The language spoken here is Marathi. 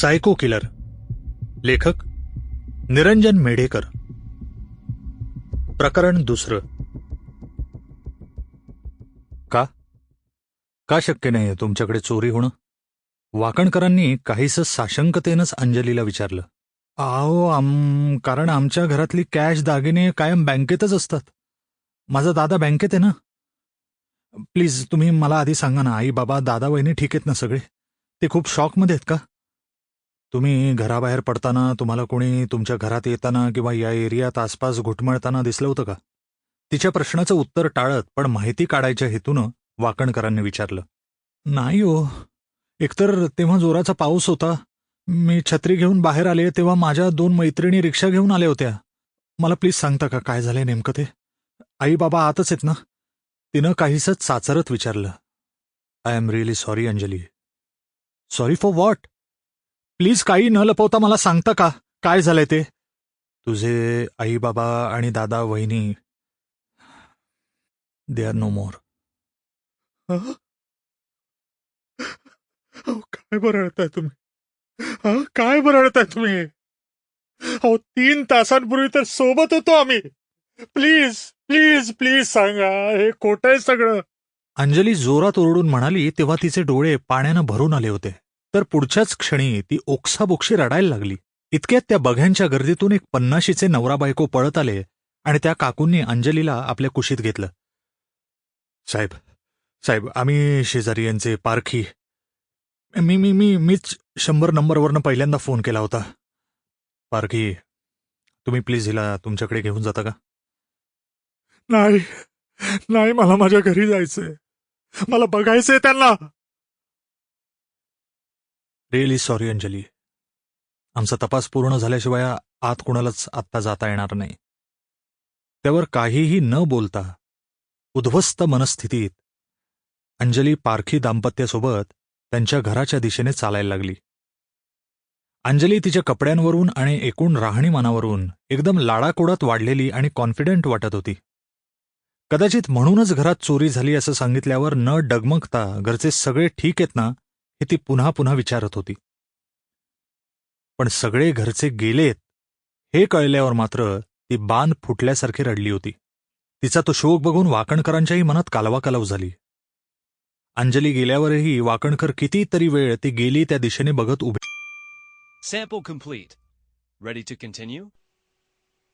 सायको किलर. लेखक निरंजन मेढेकर. प्रकरण दुसरं. का? का शक्य नाही तुमच्याकडे चोरी होणं? वाकणकरांनी काहीसं साशंकतेनंच अंजलीला विचारलं. अहो आम कारण आमच्या घरातली कॅश दागिने कायम बँकेतच असतात. माझा दादा बँकेत आहे ना? प्लीज तुम्ही मला आधी सांगा ना आई बाबा दादा वहिनी ठीक आहेत ना सगळे? ते खूप शॉकमध्ये आहेत का? तुम्ही घराबाहेर पडताना तुम्हाला कोणी तुमच्या घरात येताना किंवा या एरियात आसपास घुटमळताना दिसलं होतं का? तिच्या प्रश्नाचं उत्तर टाळत पण माहिती काढायच्या हेतूनं वाकणकरांनी विचारलं. नाही हो. एकतर तेव्हा जोराचा पाऊस होता. मी छत्री घेऊन बाहेर आले तेव्हा माझ्या दोन मैत्रिणी रिक्षा घेऊन आल्या होत्या. मला प्लीज सांगता का? काय झालंय नेमकं ते? आई बाबा आतच आहेत ना? तिनं काहीसं चाचरत विचारलं. I am really sorry Anjali. Sorry for what please काही न लपवता मला सांगता का? काय झालंय ते? तुझे आई बाबा आणि दादा वहिनी दे आर नो मोर काय बरळताय तुम्ही? हा? काय बरळताय तुम्ही? अहो तीन तासांपूर्वी तर सोबत होतो आम्ही. प्लीज प्लीज प्लीज सांगा. हे खोट आहे सगळं. अंजली जोरात ओरडून म्हणाली तेव्हा तिचे डोळे पाण्यानं भरून आले होते. तर पुढच्याच क्षणी ती ओक्साबोक्षी रडायला लागली. इतक्यात त्या बघ्यांच्या गर्दीतून एक पन्नाशीचे नवरा बायको पळत आले आणि त्या काकूंनी अंजलीला आपल्या कुशीत घेतलं. साहेब साहेब आम्ही शेजारी यांचे पारखी. मी मी मी मीच शंभर नंबरवरनं पहिल्यांदा फोन केला होता. पारखी तुम्ही प्लीज हिला तुमच्याकडे घेऊन जाता का? नाही नाही मला माझ्या घरी जायचंय. मला बघायचंय त्यांना. Really sorry Anjali. आमचा तपास पूर्ण झाल्याशिवाय आत कुणालाच आत्ता जाता येणार नाही. त्यावर काहीही न बोलता उद्ध्वस्त मनस्थितीत अंजली पारखी दाम्पत्यासोबत त्यांच्या घराच्या दिशेने चालायला लागली. अंजली तिच्या कपड्यांवरून आणि एकूण राहणीमानावरून एकदम लाडाकोडात वाढलेली आणि कॉन्फिडंट वाटत होती. कदाचित म्हणूनच घरात चोरी झाली असं सांगितल्यावर न डगमगता घरचे सगळे ठीक आहेत ना हे ती पुन्हा पुन्हा विचारत होती. पण सगळे घरचे गेलेत हे कळल्यावर मात्र ती बाण फुटल्यासारखी रडली होती. तिचा तो शोक बघून वाकणकरांच्याही मनात कालवाकालव झाली. अंजली गेल्यावरही वाकणकर कितीतरी वेळ ती गेली त्या दिशेने बघत उभे